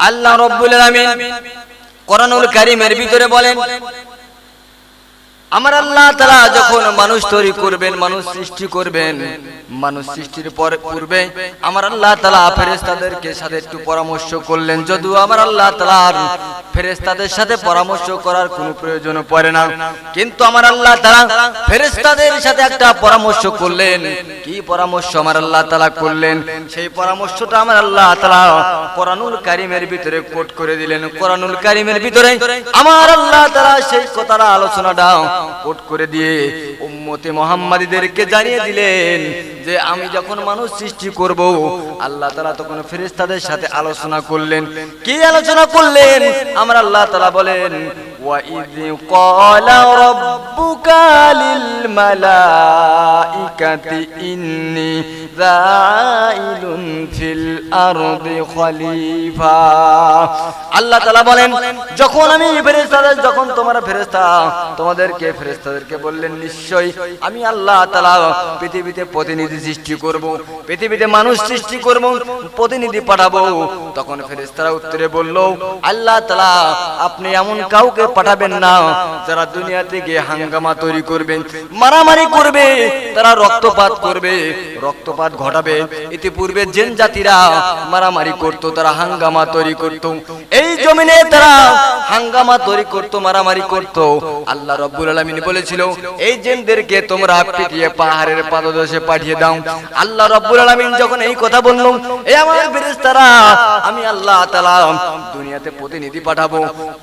আল্লাহ রব্বুল আলামিন কোরআনুল কারীমের ভিতরে বলেন আমার আল্লাহ তাআলা যখন মানুষ তৈরি করবেন, মানুষ সৃষ্টি করবেন, মানুষ সৃষ্টির পর পূর্বে আমার আল্লাহ তাআলা ফেরেশতাদেরকে সাথে একটু পরামর্শ করলেন। যদিও আমার আল্লাহ তাআলার ফেরেশতাদের সাথে পরামর্শ করার কোনো প্রয়োজন পড়ে না। কিন্তু আমার আল্লাহ তাআলা ফেরেশতাদের সাথে একটা পরামর্শ করলেন। কি পরামর্শ আমার আল্লাহ তালা করলেন? সেই পরামর্শটা আমার আল্লাহ তাআলা কোরআনুল কারীমের ভিতরে কোট করে দিলেন। কোরআনুল কারীমের ভিতরে আমার আল্লাহ তাআলা সেই কথাটা আলোচনাটা কোট করে দিয়ে উম্মতে মোহাম্মদীদেরকে জানিয়ে দিলেন যে আমি যখন মানুষ সৃষ্টি করব, আল্লাহ তালা তখন ফেরেস্তাদের সাথে আলোচনা করলেন। কি আলোচনা করলেন? আমরা আল্লাহ তালা বলেন وَإِذْ قَالَ رَبُّكَ لِلْمَلَائِكَةِ إِنِّي جَاعِلٌ فِي الْأَرْضِ خَلِيفَةً আল্লাহ তাআলা বলেন যখন আমি ফেরেশতাদের যখন তোমার ফেরেশতা তোমাদেরকে ফেরেশতাদেরকে বললেন নিশ্চয়ই আমি আল্লাহ তাআলা পৃথিবীতে প্রতিনিধি সৃষ্টি করব পৃথিবীতে মানুষ সৃষ্টি করব প্রতিনিধি পাঠাবো তখন ফেরেশতারা উত্তরে বলল আল্লাহ তাআলা আপনি এমন কাউকে পাঠাবেন না। যারা দুনিয়াতে গিয়ে হাঙ্গামা তৈরি করবে মারামারি করবে, তারা রক্তপাত করবে, রক্তপাত ঘটাবে। ইতিপূর্বে জেন জাতিরা মারামারি করত, তারা হাঙ্গামা তৈরি করত। এই জমিনে তারা হাঙ্গামা তৈরি করত, মারামারি করত। আল্লাহ রব্বুল আলামিন বলেছিল, এই জেনদেরকে তোমরা পিটিয়ে পাহাড়ের পাদদেশে পাঠিয়ে দাও। আল্লাহ রব্বুল আলামিন যখন এই কথা বলল এই আমার ফেরেশতারা, আমি আল্লাহ তাআলা দুনিয়াতে প্রতিনিধি পাঠাবো।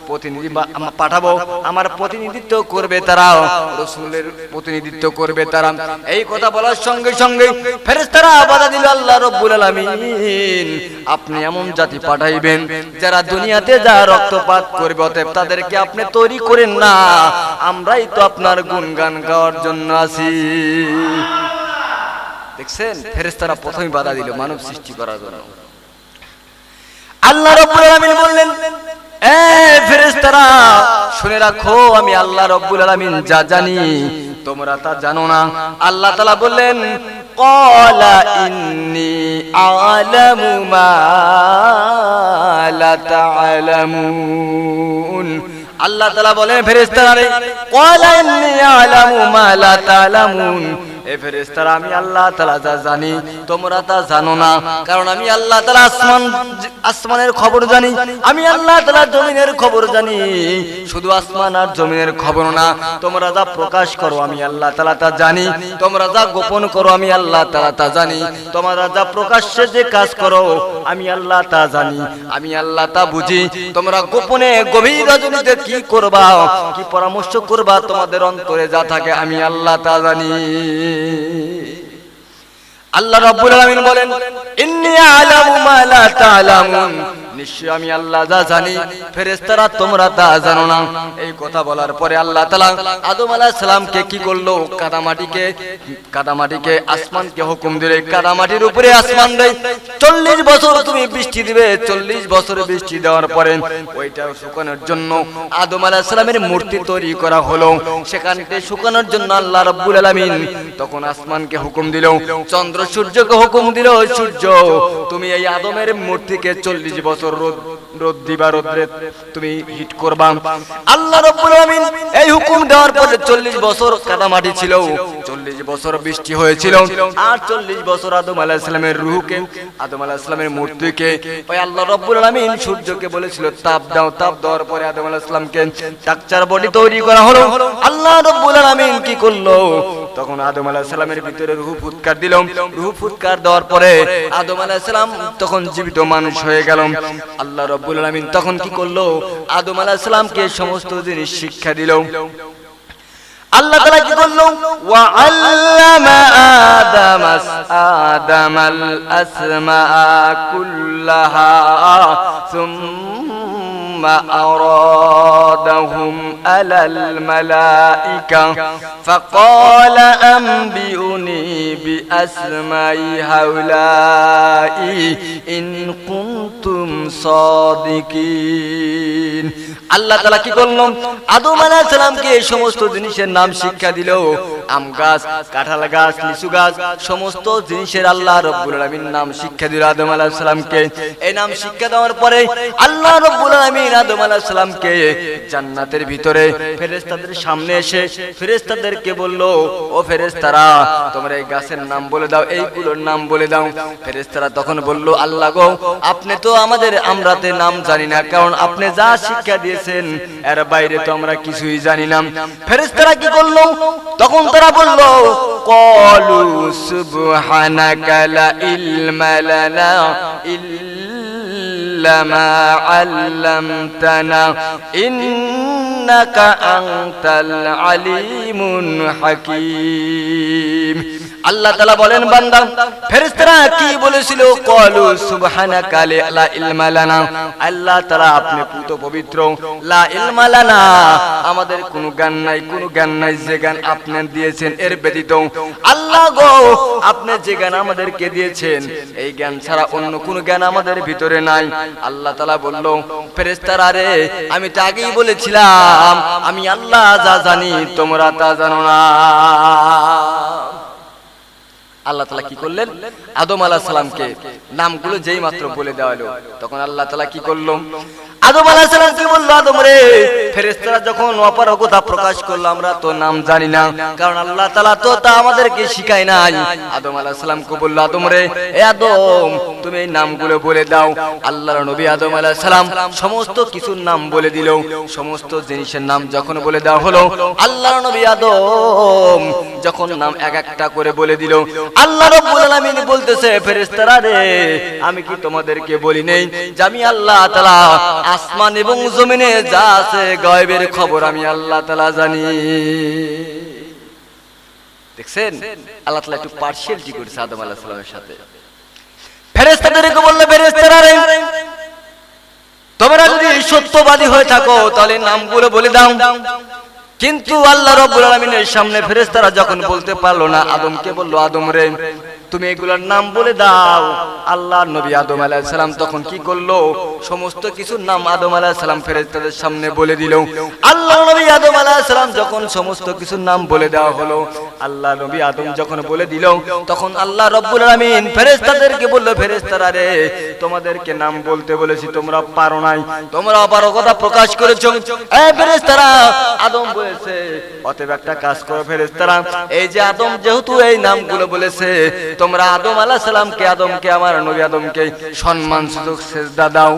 প্রতিনিধি পাঠাবো, আমার প্রতিনিধিত্ব করবে তারা, রসুলের প্রতিনিধিত্ব করবে তারা। এই কথা বলার সঙ্গে সঙ্গে ফেরেশতারা বাধা দিল, আল্লাহ রব্বুল আলামিন, আপনি এমন জাতি পাঠাইবেন যারা দুনিয়াতে যা রক্তপাত করবে, অতএব তাদেরকে আপনি তৈরি করেন না। আমরাই তো আপনার গুণগান গাওয়ার জন্য আছি। দেখছেন? ফেরেশতারা প্রথমে বাধা দিল মানব সৃষ্টি করার জন্য। আল্লাহ রব্বুল আলামিন বললেন, এ শুনে রাখো, আমি আল্লাহ রব্বুল আলামিন যা জানি, তোমরা তা জানো না। আল্লাহ তাআলা বললেন আল্লাহ তাআলা বলেন, ফেরেশতারা রে ইন্নী আ'লামু মা লা তা'লামুন এ ফেরেশতারা, আমি আল্লাহ তাআলা যা জানি, তোমরা তা জানো না। কারণ আমি আল্লাহ তাআলা আসমান, আসমানের খবর জানি, আমি আল্লাহ তাআলা জমিনের খবর জানি। শুধু আসমান আর জমিনের খবর না, তোমরা যা প্রকাশ করো, আমি আল্লাহ তাআলা তা জানি। তোমরা যা গোপন করো, আমি আল্লাহ তাআলা তা জানি। তোমরা যা প্রকাশ্যে যে কাজ করো, আমি আল্লাহ তা জানি। আমি আল্লাহ তা বুঝি। তোমরা গোপনে গভীর রজনীতে কি করবা, কি পরামর্শ করবা, তোমাদের অন্তরে যা থাকে, আমি আল্লাহ তা জানি। আল্লাহ রব্বুল আলামিন বলেন ইন্নী আ'লামু মা লা তা'লামুন। নিশ্চয় আমি আল্লাহ যা জানি ফেরেস্তারা তোমরা তা জানো না। এই কথা বলার পরে আল্লাহ তালা আদম আলাইহিস সালামকে কি করল? কাদামাটিকে কাদামাটিকে, আসমানকে হুকুম দিলে, কাদামাটির উপরে আসমান দেয়। 40 বছর তুমি বৃষ্টি দিবে 40 বছর বৃষ্টি দেওয়ার পরে ওইটা শুকানোর জন্য আদম আলাইহিস সালামের মূর্তি তৈরি করা হলো। সেখানকে শুকানোর জন্য আল্লাহ রব্বুল আলামিন তখন আসমানকে হুকুম দিল, চন্দ্র সূর্যকে হুকুম দিল, সূর্য তুমি এই আদমের মূর্তিকে চল্লিশ বছর রোদ রোদ দিবা রোদ্রে তুমি হিট করবা। আল্লাহ রাব্বুল আমিন এই হুকুম দেওয়ার পরে চল্লিশ বছর কাদামাটি ছিল। চল্লিশ বছর বৃষ্টি হয়েছিল। আর চল্লিশ বছর আদম আলাহ ইসলামের রুহুকে, আদম আলাহ ইসলামের মূর্তিকে, ওই আল্লাহ রব্বুল আলামিন সূর্যকে বলেছিল, তাপ দাও, তাপ দেওয়ার পরে আদম আলাহ ইসলামকে স্ট্রাকচার বডি তৈরি করা হলো। আল্লাহ রব্বুল আলামিন কি করল? তখন আদম আলাহ সালামের ভিতরে রুহু ফুৎকার দিল। রুহু ফুৎকার দেওয়ার পরে আদম আলাহ সালাম তখন জীবিত মানুষ হয়ে গেল। আল্লাহ রব্বুল আলামিন তখন কি করল? আদম আলাহ সালামকে সমস্ত জিনিস শিক্ষা দিল। আল্লাহ তাআলা কি করল ওয়া আল্লামা আদম আদামাল আসমা কুল্লাহা ثم أرادهم على الملائكة فقال أنبئني بأسماء هؤلاء إن كنتم صادقين আল্লাহ তালা কি করলাম আদম আলাহ সালামকে এই সমস্ত জিনিসের নাম শিক্ষা দিল আম গাছ কাঁঠাল গাছ লিচু গাছ সমস্ত জিনিসের আল্লাহ রব্বুল আলামিন নাম শিক্ষা দিল আদম আলাইহিস সালামকে এই নাম শিক্ষা দেওয়ার পরে আল্লাহ রব্বুল আলামিন আদম জান্নাতের ভিতরে সামনে এসে বলল, ও এই গাছের নাম বলে দাও নাম বলে দাও। তখন বলল, আল্লাহ গো, আপনি তো আমাদের আমরাতে নাম জানি না, কারণ আপনি যা শিক্ষা দিয়েছেন, এর বাইরে তো আমরা কিছুই জানি না। ফেরেশতারা কি করল? তখন তারা বলল, কলু লানা ইল্লা মা আল্লামতানা ইন্নাকা আনতাল আলিমুন হাকীম আল্লাহ তাআলা বলেন, বান্দা, ফেরেশতারা কি বলেছিল? কলু সুবহানাকা লা ইলমা লানা। আল্লাহ তাআলা আপনি পুত পবিত্র। লা ইলমা লানা, আমাদের কোনো জ্ঞান নাই, কোনো জ্ঞান নাই, যে জ্ঞান আপনি দিয়েছেন, এর ব্যতীত। আল্লাহ গো, আপনি যে জ্ঞান আমাদেরকে দিয়েছেন, এই জ্ঞান ছাড়া অন্য কোনো জ্ঞান আমাদের ভিতরে নাই। আল্লাহ তাআলা বলল, ফেরেশতারা রে, আমি তো আগেই বলেছিলাম, আমি আল্লাহ যা জানি, তোমরা তা জানো না। আল্লাহ তালা কি করলেন? আদম আলাহ সালামকে নামগুলো যেই মাত্র বলে দেওয়া হলো, তখন আল্লাহ তালা কি করল? আদম আলাহ সালাম কি বলল, আদম রে ফেরেস্তারা যখন প্রকাশ করল, আমরা তো নাম জানি না, কারণ আল্লাহ তালা তো তা আমাদেরকে নাই। আদম আলাহ সালামকে বলল, আদম রে, এ আদম, তুমি এই নামগুলো বলে দাও। আল্লাহর নবী আদম আলাহ সালাম সমস্ত কিছুর নাম বলে দিল। সমস্ত জিনিসের নাম যখন বলে দেওয়া হলো, আল্লাহর নবী আদম যখন নাম এক একটা করে বলে দিল, আল্লাহ আলামিন বলতেছে, ফেরেশতারা রে, আমি কি তোমাদেরকে বলি নেই আল্লাহ তাআলা আসমান এবং জমিনে যা আছে গায়বের খবর আমি আল্লাহ তাআলা জানি। দেখছেন? আল্লাহ তাআলা একটু পার্সিয়ালিটি করেছে আদম সালামের সাথে। ফেরেশতাদেরকে বলল, ফেরেশতারা রে, তোমরা যদি সত্যবাদী হয়ে থাকো, তাহলে নামগুলো বলে দাও। কিন্তু আল্লাহ রব্বুল আলামিনের সামনে ফেরেশতারা যখন বলতে পারল না, আদমকে বলল, আদম রে তুমি এগুলোর নাম বলে দাও। আল্লাহ নবী আদম আলাইহিস সালাম তখন কি করল? সমস্ত কিছুর নাম আদম সালাম ফেরেশতাদের সামনে বলে দিল। আল্লাহ নবী আদম আলাইহিস সালাম যখন সমস্ত কিছুর নাম বলে দেওয়া হলো, আল্লাহ নবী আদম যখন বলে দিল, তখন আল্লাহ রব্বুল আলামিন ফেরেশতাদেরকে বলল, ফেরেশতারা রে, তোমাদেরকে নাম বলতে বলেছি, তোমরা পারো নাই। তোমরা অপারগতা প্রকাশ করেছ। এই ফেরেশতারা, আদম বলেছে, অতএব একটা কাজ করো ফেরেশতারা। এই যে আদম যেহেতু এই নামগুলো বলেছে তোমরা আদম আলাহ সালামকে আদমকে, আমার নবী আদমকে সম্মান, সুযোগ, সেজদা দাও।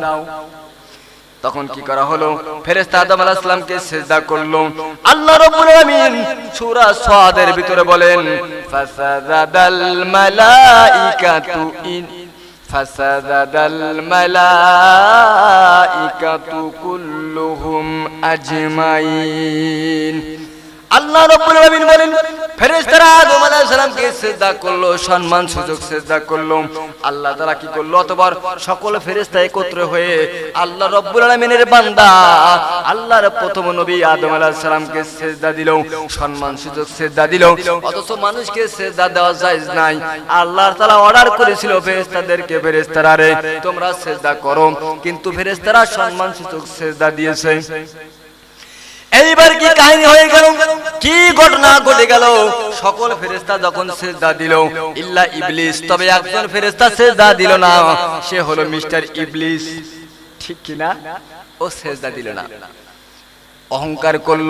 তখন কি করা হলো? ফেরেশতা আদম আলাইহিস সালামকে সিজদা করল। আল্লাহ রাব্বুল আলামিন সূরা সাদের ভিতরে বলেন ফাসাদাল মালাইকাতু ইন ফাসাদাল মালাইকাতু কুল্লুহুম আজমাইন। আল্লাহ রাব্বুল আলামিন বলেন, ফেরেশতারা আদম আলাইহিস সালামকে সিজদা করল, সম্মান, সুযোগ সিজদা করল। আল্লাহ তাআলা কি করল? অতবার সকল ফেরেশতা একত্র হয়ে আল্লাহ রাব্বুল আলামিনের বান্দা, আল্লাহর প্রথম নবী আদম আলাইহিস সালামকে সিজদা দিল, সম্মান, সুযোগ সিজদা দিল। অথচ মানুষকে সিজদা দেওয়া জায়েজ নাই। আল্লাহ তাআলা অর্ডার করেছিল ফেরেশতাদেরকে, ফেরেশতারা রে, তোমরা সিজদা করো। কিন্তু ফেরেশতারা সম্মান, সুযোগ সিজদা দিয়েছে। এইবার কি কাহিনী হয়ে গেল? কি ঘটনা ঘটে গেল? সকল ফেরেস্তা যখন সেজদা দিল, ইল্লা ইবলিস, তবে একজন ফেরেস্তা সেজদা দিল না, সে হলো মিস্টার ইবলিস। ঠিক কিনা ও সেজদা দিল না। অহংকার করল।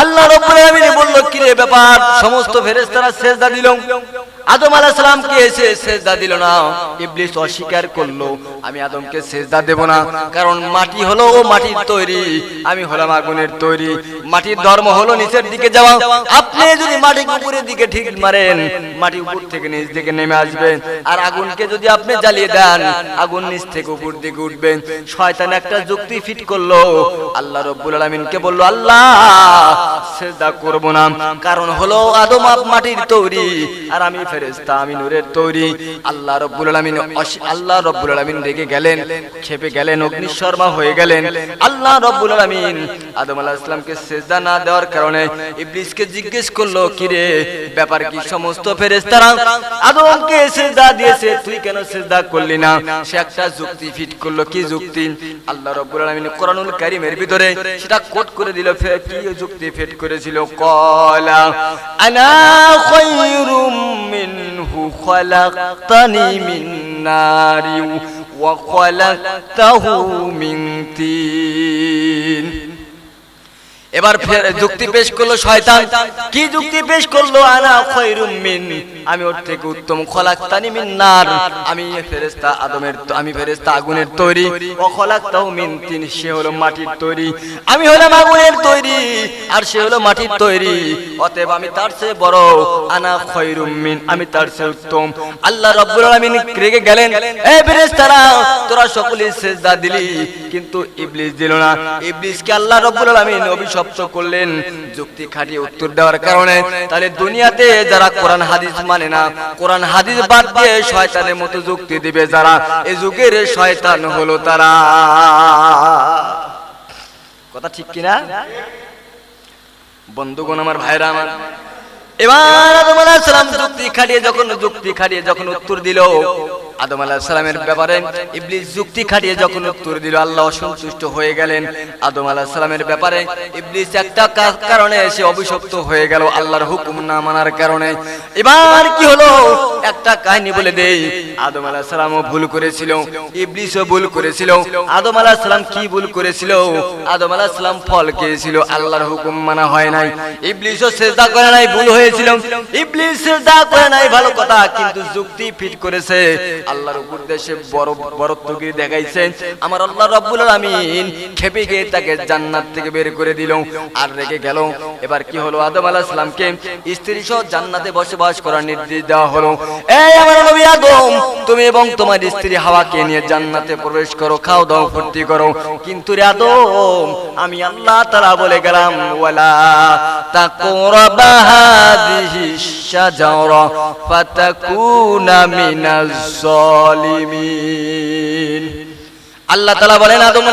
আল্লাহ রাব্বুল আলামিন বলল কি রে ব্যাপার? সমস্ত ফেরেশতারা সেজদা দিল। আদম আলাইহিস সালামকে এসে সেজদা দিল না। ইবলিস অস্বীকার করল, আমি আদমকে সেজদা দেব না, কারণ মাটি হলো ও মাটির তৈরি। আমি হলাম আগুনের তৈরি। মাটির ধর্ম হলো নিচের দিকে যাওয়া। আপনি যদি মাটি উপরের দিকে ঠিক মারেন মাটি উপর থেকে নিচ দিকে নেমে আসবে আর আগুনকে যদি আপনি জ্বালিয়ে দেন আগুন নিচ থেকে উপর দিকে উঠবে শয়তান একটা যুক্তি ফিট করল। আল্লাহ রব্বুল আলামিনকে বলল আল্লাহ সেজদা করব না। কারণ হলো আদম আপ মাটির তৈরি আর আমি ফেরেশতা আমি নূরের তৈরি। আল্লাহ রব্বুল আলামিন আল্লাহ রব্বুল আলামিন রেগে গেলেন খেপে গেলেন অগ্নিশর্মা হয়ে গেলেন। আল্লাহ রব্বুল আলামিন আদম আলাইহিস সালামকে সেজদা না দেওয়ার কারণে ইবলিসকে জিজ্ঞেস করল, কিরে, ব্যাপার কি সমস্ত ফেরেশতারা আদমকে সেজদা দিয়েছে? তুই কেন সেজদা করলি না? সে একটা যুক্তি ফিট করল। কি যুক্তি? আল্লাহ রাব্বুল আলামিন কোরআনুল কারীমের ভিতরে সেটা কোট করে দিল। ফে- কি যুক্তি ফিট করেছিল? কলা, আনা খায়রুম মিনহু খলাকতানি মিন নারি ওয়া খলাকতাহু মিন তিন। এবার যুক্তি পেশ করল শয়তান। কি যুক্তি পেশ করল? আনা খৈরুম মিন। আমি ওর থেকে উত্তম খলাকতানি মিন নার আমি ফেরেশতা আদমের আমি ফেরেশতা আগুনের তৈরি। ও খলাকতাহু মিন তিন সে হলো মাটির তৈরি। আমি হলাম আগুনের তৈরি আর সে হলো মাটির তৈরি। অতএব আমি তার চেয়ে বড়। আনা খৈরুম মিন আমি তার চেয়ে উত্তম। আল্লাহ রাব্বুল আলামিন রেগে গেলেন। এ ফেরেশতারা তোরা সকলেই সেজদা দিলি। কিন্তু ইবলিস দিল না। ইবলিসকে আল্লাহ রাব্বুল আলামিন অভিশপ্ত করলেন, যুক্তি খাটিয়ে উত্তর দেওয়ার কারণে তাহলে দুনিয়াতে যারা কোরআন হাদিস মানে না, কোরআন হাদিস বাদ দিয়ে শয়তানের মতো যুক্তি দিবে যারা এই যুগের শয়তান হলো তারা। কথা ঠিক কিনা? বন্ধুগণ আমার ভাইরা আমার, এবার আদম আলাইহিস সালাম যুক্তি খাটিয়ে যখন, যুক্তি খাটিয়ে যখন উত্তর দিল আদম আলাইহিস সালামের ব্যাপারে ইবলিস যুক্তি খাটিয়ে যখন উত্তর দিল, আল্লাহ অসন্তুষ্ট হয়ে গেলেন। আদম আলাইহিস সালামের ব্যাপারে ইবলিস একটা কারণে এসে অভিশপ্ত হয়ে গেল আল্লাহর হুকুম না মানার কারণে। এবার কি হলো? একটা কাহিনী বলে দেই। আদম আলাইহিস সালামও ভুল করেছিল, ইবলিসও ভুল করেছিল। আদম আলাইহিস সালাম কি ভুল করেছিল? আদম আলাহ সালাম ফল খেয়েছিল, আল্লাহর হুকুম মানা হয় নাই। ইবলিসও সেজদা করে নাই, ভুল হয়েছিল। ইবলিস সেজদা করে নাই, ভালো কথা, কিন্তু যুক্তি ফিট করেছে। আল্লাহর উপর দেশে বড় বড়ত্বগিরি দেখাইছে আমার আল্লাহ রাব্বুল আলামিন খেপে গিয়ে তাকে জান্নাত থেকে বের করে দিল আর রেখে গেল। এবার কি হলো? আদম আলাইহিস সালামকে স্ত্রী সহ জান্নাতে বসবাস করার নির্দেশ দেওয়া হলো। এই আমার নবী আদম, তুমি এবং তোমার স্ত্রী হাওয়াকে নিয়ে জান্নাতে প্রবেশ করো খাও দাও ফুর্তি করো। কিন্তু রে আদম আমি আল্লাহ তাআলা বলে গেলাম, ওয়ালা তাকরাবা হাদিহি শাজারা ফাতাকুনা মিনাজ জালিমিন আল্লাহ তাআলা বলেন, আদম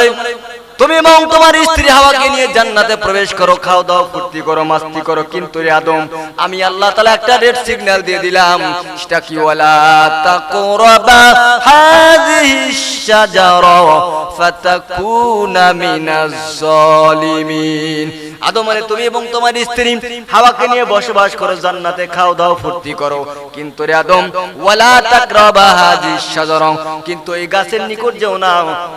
তুমি এবং তোমার স্ত্রী হাওয়াকে নিয়ে জান্নাতে প্রবেশ করো খাও দাও ফুর্তি করো, মাস্তি করো। কিন্তু রে আদম, আমি আল্লাহ তাআলা একটা রেড সিগন্যাল দিয়ে দিলাম, সেটা কি, ওয়ালা তাকরাবা হাযিহি শাজারা ফাতাকুনা মিনাজ জালিমিন আদম মানে তুমি এবং তোমার স্ত্রী হাওয়াকে নিয়ে বসবাস করো, জান্নাতে খাও দাও, ফুর্তি করো। কিন্তু রে আদম, ওয়ালা তাকরাবা হাযিহি শাজারা কিন্তু এই গাছের নিকট যেও না,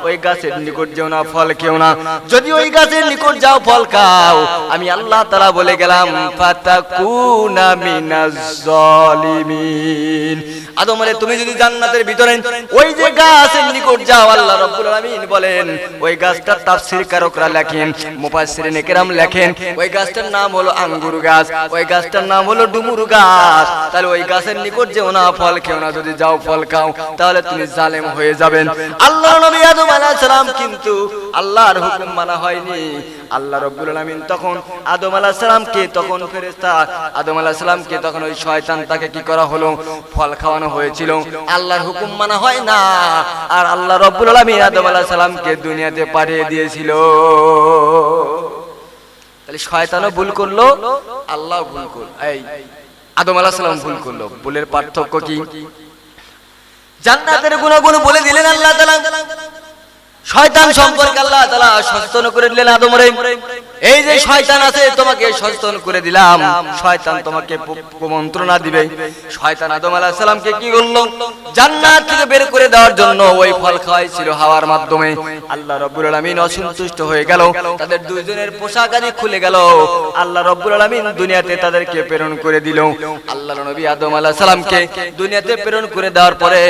ওই গাছের নিকট যেও না, ফল খেও না। যদি ওই গাছের নিকট যাও, ফল খাও। আমি আল্লাহ তাআলা বলে গেলাম, ফাতাকুনা মিনাজ জালিমিন আদম আরে তুমি যদি জান্নাতের ভিতরে ওই যে গাছের নিকট যাও, আল্লাহ রাব্বুল আলামিন বলেন, ওই গাছটা তাফসীর কারকরা লেখেন, মুফাসসিরিন কেরাম লেখেন। ওই গাছটার নাম হলো আঙ্গুর গাছ, ওই গাছটার নাম হলো ডুমুর গাছ। তাহলে ওই গাছের নিকট যেও না, ফল খেও না, যদি যাও ফল খাও, তাহলে তুমি জালেম হয়ে যাবেন। আল্লাহ নবী আদম আলাইহিস সালাম কিন্তু আল্লাহর হুকুম মানা হয়নি। আল্লাহ রাব্বুল আলামিন তখন আদম আলাইহিস সালামকে তখন ফেরেশতা আদম আলাইহিস সালামকে তখন ওই শয়তান তাকে কি করা হলো? ফল খাওয়ানো হয়েছিল। আল্লাহর হুকুম মানা হয় না। আর আল্লাহ রাব্বুল আলামিন আদম আলাইহিস সালামকে দুনিয়াতে পাঠিয়ে দিয়েছিল। তাহলে শয়তানও ভুল করল আল্লাহ ভুল করল এই আদম আলাইহিস সালাম ভুল করল। ভুলের পার্থক্য কি? জান্নাতের গুণাগুণ বলে দিলেন আল্লাহ তাআলা। শয়তান সম্পর্কে আল্লাহ তাআলা সচেতন করে দিলেন আদমরে এই যে শয়তান আছে তোমাকে সচেতন করে দিলাম। শয়তান তোমাকে কুমন্ত্রণা দিবে। শয়তান আদম আলাইহিস সালামকে কি করল জান্নাত থেকে বের করে দেওয়ার জন্য ওই ফল খাওয়াইছিল হাওয়ার মাধ্যমে। আল্লাহ রাব্বুল আলামিন অসন্তুষ্ট হয়ে গেল। তাদের দুইজনের পোশাক আদি খুলে গেল। আল্লাহ রাব্বুল আলামিন দুনিয়াতে তাদেরকে প্রেরণ করে দিল। আল্লাহর নবী আদম আলাইহিস সালামকে দুনিয়াতে প্রেরণ করে দেওয়ার পরে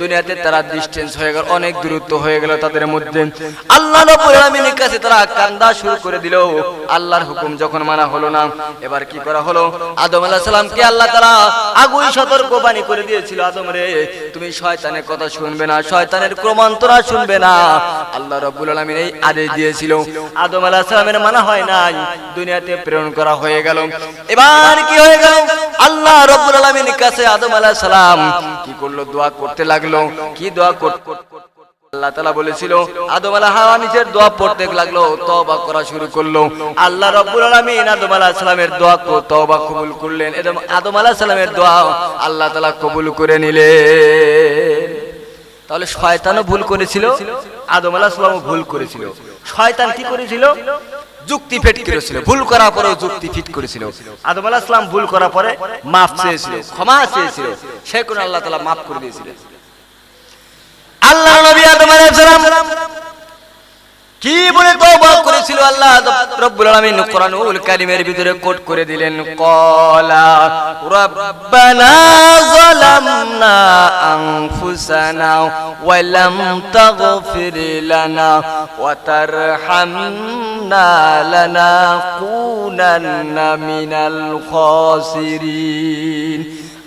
দুনিয়াতে তারা ডিসটেন্স হয়ে গেল অনেক দূরত্ব হয়ে গেল তাদের মধ্যে। আল্লাহ রাব্বুল আলামিনের কাছে তারা কান্দা শুরু করে দিল। আল্লাহর হুকুম যখন মানা হলো না, এবার কি করা হলো? আদম আলাইহিস সালামকে আল্লাহ তাআলা আগুই সতর্ক বাণী করে দিয়েছিল, আদম রে, তুমি শয়তানের কথা শুনবে না, শয়তানের ক্রমান্তরা শুনবে না। আল্লাহ রাব্বুল আলামিন এই আদেশ দিয়েছিল। আদম আলাইহিস সালামের মানা হয় নাই, দুনিয়াতে প্রেরণ করা হয়ে গেল। এবার কি হয়ে গেল? আল্লাহ রাব্বুল আলামিনের কাছে আদম আলাইহিস সালাম কি করল? দোয়া করতে লাগল। কি দোয়া কর- কর- কর- আল্লাহ তাহলে শয়তানও ভুল করেছিল, আদম ভুল করেছিল। শয়তান কি করেছিল? যুক্তি ফিট করেছিল, ভুল করার পরেও যুক্তি ফিট করেছিল। আদম আলাহ ভুল করার পরে মাফ চেয়েছিল, ক্ষমা চেয়েছিল। সে কোন আল্লাহ তালা মাফ করে দিয়েছিলেন আল্লাহ নবী আদম আলাইহিস সালাম কি বলে তওবা করেছিল আল্লাহ রব্বুল আলামিন কোরআনুল কারীমের ভিতরে কোট করে দিলেন ক্বালা রাব্বানা যালামনা আনফুসানা ওয়া লাম তাগফির লানা ওয়া তারহামনা লানাকুনান্না মিনাল খাসিরিন।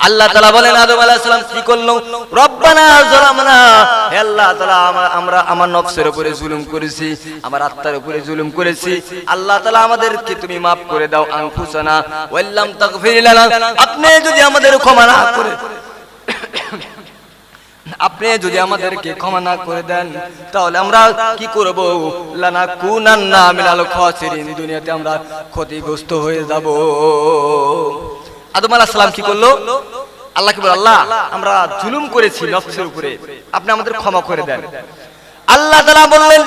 আল্লাহ তালা বলেন আদম আলাহিসাম কি করল? রব্বানা জালামনা। হে আল্লাহ আমরা আমরা নফসের উপরে জুলুম করেছি আমার আত্মার উপরে জুলুম করেছি। আল্লাহ আমাদেরকে তুমি করে দাও আনফুসানা। ওয়াল্লাম তাগফির লানা। আপনি যদি আমাদের ক্ষমা না করে আপনি যদি আমাদেরকে ক্ষমা না করে দেন তাহলে আমরা কি করব? লানা কুনান্না মিনাল খাসিরিন। দুনিয়াতে আমরা ক্ষতিগ্রস্ত হয়ে যাব। আদম আলাহ সালাম কি করল? আল্লাহ কি বলে, আল্লাহ, আমরা জুলুম করেছি নফসের উপরে। আপনি আমাদের ক্ষমা করে দেন। আল্লাহ তাআলা বললেন,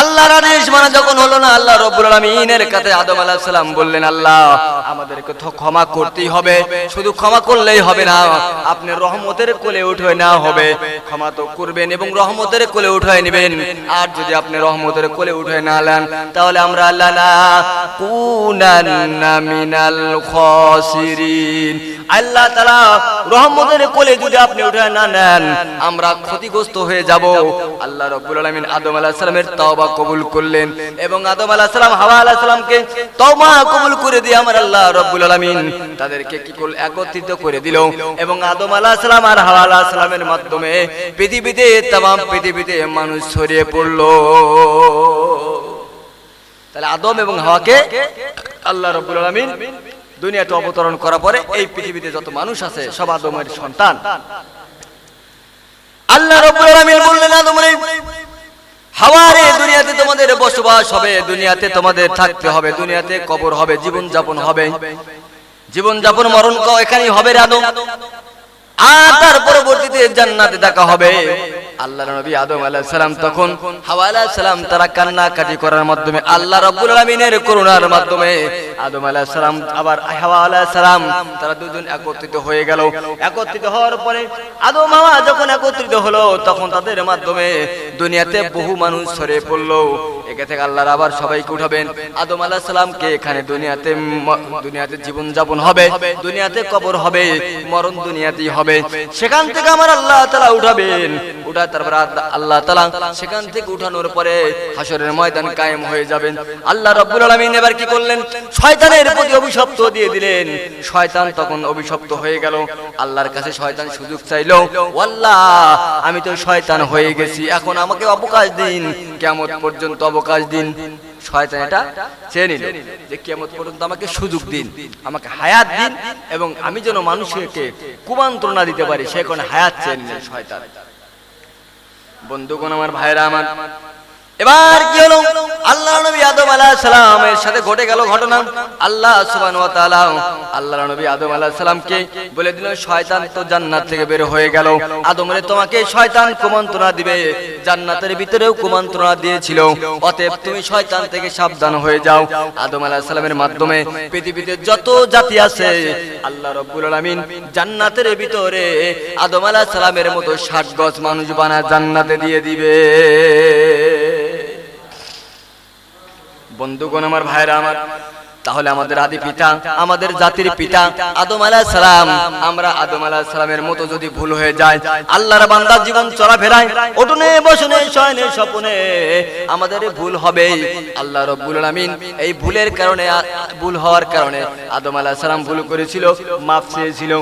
আল্লাহর আদেশ মানে যখন হলো না, আল্লাহ রব্বুল আলামিনের কাছে আদম আলাইহিস সালাম বললেন, আল্লাহ, আমাদেরকে তো ক্ষমা করতেই হবে, শুধু ক্ষমা করলেই হবে না, আপনি রহমতের কোলে উঠে না হবে, ক্ষমা তো করবেন এবং রহমতের কোলে উঠায় নেবেন, আর যদি আপনি রহমতের কোলে উঠে না নেন, তাহলে আমরা আল্লাহ না কুনান্না মিনাল খাসিরিন। আল্লাহ তাআলা রহমতের কোলে যদি আপনি উঠে না নেন, আমরা ক্ষতিগ্রস্ত হয়ে যাব। আল্লাহ রব্বুল আলামিন আদম আলাইহিস সালামের তওবা কবুল করলেন এবং আদম আলাইহিস সালাম হাওয়া আলাইহিস সালামকে তওবা কবুল করে দিয়ে আমার আল্লাহ রব্বুল আলামিন তাদেরকে কি করল একত্রিত করে দিল এবং আদম আলাইহিস সালাম আর হাওয়া আলাইহিস সালামের মাধ্যমে পৃথিবীতে तमाम পৃথিবীতে মানুষ ছড়িয়ে পড়লো তাহলে আদম এবং হাওয়াকে আল্লাহ রব্বুল আলামিন দুনিয়াতে অবতরণ করার পরে এই পৃথিবীতে যত মানুষ আছে সব আদমের সন্তান আল্লাহ রব্বুল আলামিন বললেন হাওয়ারে দুনিয়াতে তোমাদের বসবাস হবে, দুনিয়াতে তোমাদের থাকতে হবে, দুনিয়াতে কবর হবে জীবন যাপন হবে। জীবন যাপন মরণ এখানেই হবে আদম। আর তার পরবর্তীতে জান্নাতে দেখা হবে। আল্লাহ নবী আদম আলাহ সালাম তখন হাওয়া আলাইহিস সালাম তারা কান্নাকাটি করার মাধ্যমে আল্লাহ রব্বুল আলমিনের করুণার মাধ্যমে আদম আলাহ সালাম আবার হাওয়া আলাহ সালাম তারা দুজন একত্রিত হয়ে গেল। একত্রিত হওয়ার পরে আদম হাওয়া যখন একত্রিত হলো তখন তাদের মাধ্যমে দুনিয়াতে বহু মানুষ সরে পড়ল। একে থেকে আল্লাহর আবার সবাইকে উঠাবেন। আদম আলাইহিস সালামকে এখানে দুনিয়াতে দুনিয়াতে জীবন যাপন হবে, দুনিয়াতে কবর হবে, মরণ দুনিয়াতেই হবে। সেখান থেকে আমার আল্লাহ তাআলা উঠাবেন। উঠা তারপর আল্লাহ তাআলা সেখান থেকে উঠানোর পরে হাসরের ময়দান কায়েম হয়ে যাবেন। আল্লাহ রাব্বুল আলামিন এবার কি করলেন? শয়তানের প্রতি অভিশপ্ত দিয়ে দিলেন। শয়তান তখন অভিশপ্ত হয়ে গেল। আল্লাহর কাছে শয়তান সুযোগ চাইলো। আল্লাহ আমি তো শয়তান হয়ে গেছি। এখন আমাকে অবকাশ দিন। কেমন পর্যন্ত অবকাশ দিন শয়তান এটা চেয়ে নিল যে কেমন পর্যন্ত আমাকে সুযোগ দিন, আমাকে হায়াত দিন এবং আমি যেন মানুষকে কুমন্ত্রণা দিতে পারি, সে কোন হায়াত চেয়ে নিলেন শয়তান। বন্ধুগণ, আমার ভাইরা আমার এবার কি হলো? আল্লাহ নবী আদম আলাইহিস সালামের সাথে ঘটে গেল ঘটনা। আল্লাহ সুবহানাহু আল্লাহ নবী আদম আলাইহিস সালামকে বলে দিল শয়তান তো জান্নাত থেকে বের হয়ে গেল। আদমরে তোমাকে শয়তান কুমন্ত্রণা দিবে। জান্নাতের ভিতরেও কুমন্ত্রণা দিয়েছিল। অতএব তুমি শয়তান থেকে সাবধান হয়ে যাও। আদম আলাইহিস সালামের মাধ্যমে পৃথিবীতে যত জাতি আছে, আল্লাহ রাব্বুল আলামিন জান্নাতের ভিতরে আদম আলাইহিস সালামের মতো 60 গজ মানুষ বানা জান্নাতে দিয়ে দিবে। বন্ধুগণ আমার ভাইরা আমার তাহলে আমাদের আদি পিতা, আমাদের জাতির পিতা আদম আলাহ সালাম আমরা আদম আলাহ সালামের মতো যদি ভুল হয়ে যায়, আল্লাহর বান্দা জীবন চলাফেরায় ওটনে বসনে, শয়নে, স্বপনে আমাদের ভুল হবে আল্লাহ রব্বুল আলামিন এই ভুলের কারণে, ভুল হওয়ার কারণে আদম আলাহ সালাম ভুল করেছিল, মাফ চেয়েছিল।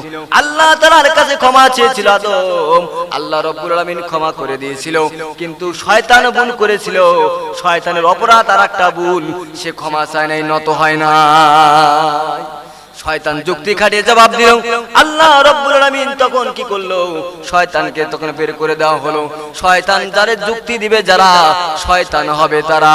আল্লাহ তাআলার কাছে ক্ষমা চেয়েছিল আদম। আল্লাহ রব্বুল আলামিন ক্ষমা করে দিয়েছিল। কিন্তু শয়তান ভুল করেছিল। শয়তানের অপরাধ আর একটা ভুল। সে ক্ষমা চায় নাই, নত হয় না। শয়তান যুক্তি খাটিয়ে জবাব দিল, আল্লাহ রব্বুল আলামিন তখন কি করল? শয়তানকে তখন বের করে দেওয়া হলো। শয়তান যারা যুক্তি দিবে যারা, শয়তান হবে তারা।